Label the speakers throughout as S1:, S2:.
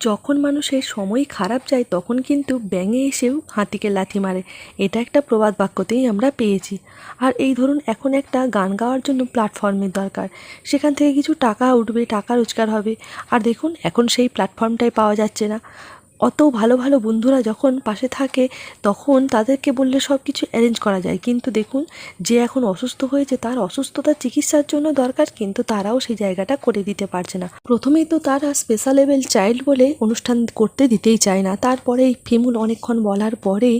S1: যখন মানুষের সময় খারাপ যায়, তখন কিন্তু ব্যাঙে এসেও হাতিকে লাথি মারে। এটা একটা প্রবাদ বাক্যতেই আমরা পেয়েছি। আর এই ধরুন, এখন একটা গান গাওয়ার জন্য প্ল্যাটফর্মের দরকার। সেখান থেকে কিছু টাকা উঠবে, টাকা রোজগার হবে। আর দেখুন, এখন সেই প্ল্যাটফর্মটাই পাওয়া যাচ্ছে না। অত ভালো ভালো বন্ধুরা যখন পাশে থাকে, তখন তাদেরকে বললে সব কিছু অ্যারেঞ্জ করা যায়। কিন্তু দেখুন, যে এখন অসুস্থ হয়েছে, তার অসুস্থতার চিকিৎসার জন্য দরকার, কিন্তু তারাও সেই জায়গাটা করে দিতে পারছে না। প্রথমেই তো তারা স্পেশাল লেভেল চাইল্ড বলে অনুষ্ঠান করতে দিতেই চায় না। তারপরে এই ফিমুল অনেকক্ষণ বলার পরেই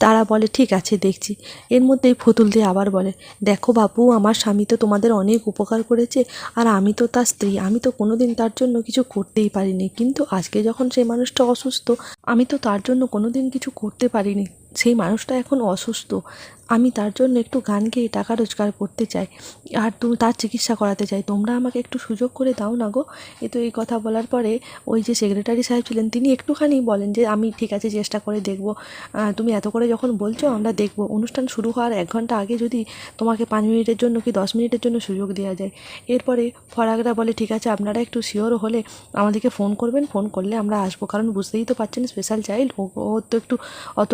S1: তারা বলে, ঠিক আছে, দেখছি। এর মধ্যেই ফতুল দিয়ে আবার বলে, দেখো বাপু, আমার স্বামী তো তোমাদের অনেক উপকার করেছে, আর আমি তো তার স্ত্রী। আমি তো কোনোদিন তার জন্য কিছু করতেই পারিনি। কিন্তু আজকে যখন সেই মানুষটা অসুস্থ আমি তো তার জন্য কোনোদিন কিছু করতে পারিনি। সেই মানুষটা এখন অসুস্থ। আমি তার জন্য একটু গান গেয়ে টাকা রোজগার করতে চাই। আর তুমি তার চিকিৎসা করাতে চাই। তোমরা আমাকে একটু সুযোগ করে দাও না গো। এ তো এই কথা বলার পরে ওই যে সেক্রেটারি সাহেব ছিলেন, তিনি একটুখানি বলেন যে, আমি ঠিক আছে, চেষ্টা করে দেখব। তুমি এত করে যখন বলছো, আমরা দেখব। অনুষ্ঠান শুরু হওয়ার এক ঘণ্টা আগে যদি তোমাকে পাঁচ মিনিটের জন্য কি দশ মিনিটের জন্য সুযোগ দেওয়া যায়। এরপরে ফরাগরা বলে, ঠিক আছে, আপনারা একটু শিওর হলে আমাদেরকে ফোন করবেন। ফোন করলে আমরা আসব। কারণ বুঝতেই তো পারছেন স্পেশাল চাইল্ড ও তো একটু অত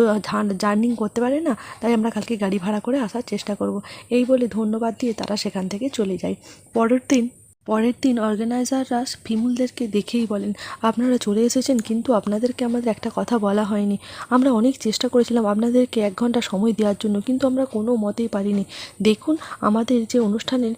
S1: জার্নিং করতে পারে না, তাই আমরা কালকে গাড়ি ভাড়া করে আসার চেষ্টা করব। এই বলে ধন্যবাদ দিয়ে তারা সেখান থেকে চলে যায়। পরের দিন পরের দিন অর্গানাইজাররা ফিমুলদেরকে দেখেই বলেন, আপনারা চলে এসেছেন, কিন্তু আপনাদেরকে আমাদের একটা কথা বলা হয়নি। আমরা অনেক চেষ্টা করেছিলাম আপনাদেরকে এক ঘণ্টা সময় দেওয়ার জন্য, কিন্তু আমরা কোনো মতেই পারিনি। দেখুন, আমাদের যে অনুষ্ঠানের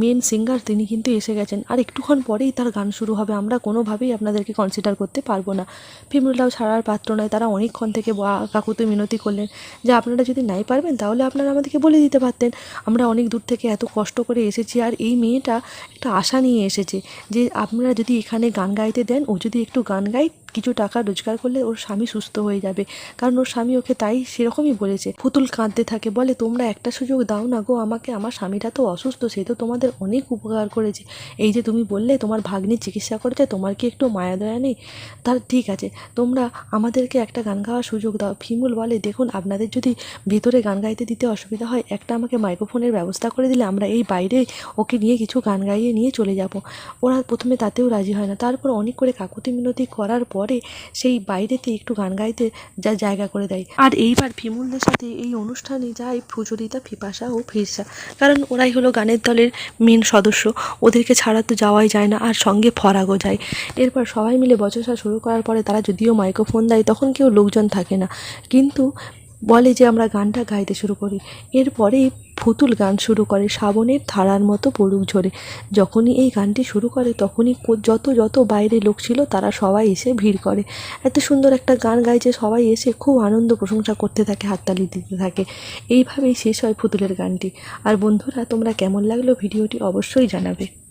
S1: মেন সিঙ্গার তিনি কিন্তু এসে গেছেন। আর একটুক্ষণ পরেই তার গান শুরু হবে। আমরা কোনোভাবেই আপনাদেরকে কনসিডার করতে পারব না। ফিমুলরাও ছাড়ার পাত্র নয়, তারা অনেকক্ষণ থেকে কাকুতে মিনতি করলেন যে, আপনারা যদি নাই পারবেন, তাহলে আপনারা আমাদেরকে বলে দিতে পারতেন। আমরা অনেক দূর থেকে এত কষ্ট করে এসেছি, আর এই মেয়েটা একটা আশা নিয়ে এসেছে যে আপনারা যদি এখানে গান গাইতে দেন ও যদি একটু গান গায় কিছু টাকা রোজগার করলে ওর স্বামী সুস্থ হয়ে যাবে। কারণ ওর স্বামী ওকে তাই সেরকমই বলেছে। পুতুল কাঁদতে থাকে, বলে, তোমরা একটা সুযোগ দাও না গো, আমাকে, আমার স্বামীটা তো অসুস্থ, সে তো তোমাদের অনেক উপকার করেছে। এই যে তুমি বললে, তোমার ভাগ্নি চিকিৎসা করেছে, তোমার কি একটু মায়া দয়া নেই? তার ঠিক আছে, তোমরা আমাদেরকে একটা গান গাওয়ার সুযোগ দাও। ফিমুল বলে, দেখুন, আপনাদের যদি ভেতরে গান গাইতে দিতে অসুবিধা হয়, একটা আমাকে মাইক্রোফোনের ব্যবস্থা করে দিলে আমরা এই বাইরে ওকে নিয়ে কিছু গান গাইয়ে নিয়ে চলে যাব। ওরা প্রথমে তাতেও রাজি হয় না। তারপর অনেক করে কাকুতি মিনতি করার পরে সেই বাইরেতে একটু গান গাইতে যা জায়গা করে দেয়। আর এইবার ফিমুলদের সাথে এই অনুষ্ঠানে যায় ফুচরিতা ফিপাসা ও ফিরসা। কারণ ওরাই হলো গানের দলের মেন সদস্য। ওদেরকে ছাড়া তো যাওয়াই যায় না, আর সঙ্গে ফরাগও যায়। এরপর সবাই মিলে বচসা শুরু করার পরে তারা যদিও মাইক্রোফোন দেয়, তখন কেউ লোকজন থাকে না। কিন্তু বলে যে আমরা গানটা গাইতে শুরু করি। এরপরেই ফুতুল গান শুরু করে শ্রাবণের ধারার মতো পড়ুক ঝরে। যখনই এই গানটি শুরু করে, তখনই যত যত বাইরে লোক ছিল, তারা সবাই এসে ভিড় করে। এত সুন্দর একটা গান গাইছে, সবাই এসে খুব আনন্দ প্রশংসা করতে থাকে, হাততালি দিতে থাকে। এইভাবেই শেষ হয় ফুতুলের গানটি। আর বন্ধুরা, তোমরা কেমন লাগল? ভিডিওটি অবশ্যই জানাবে।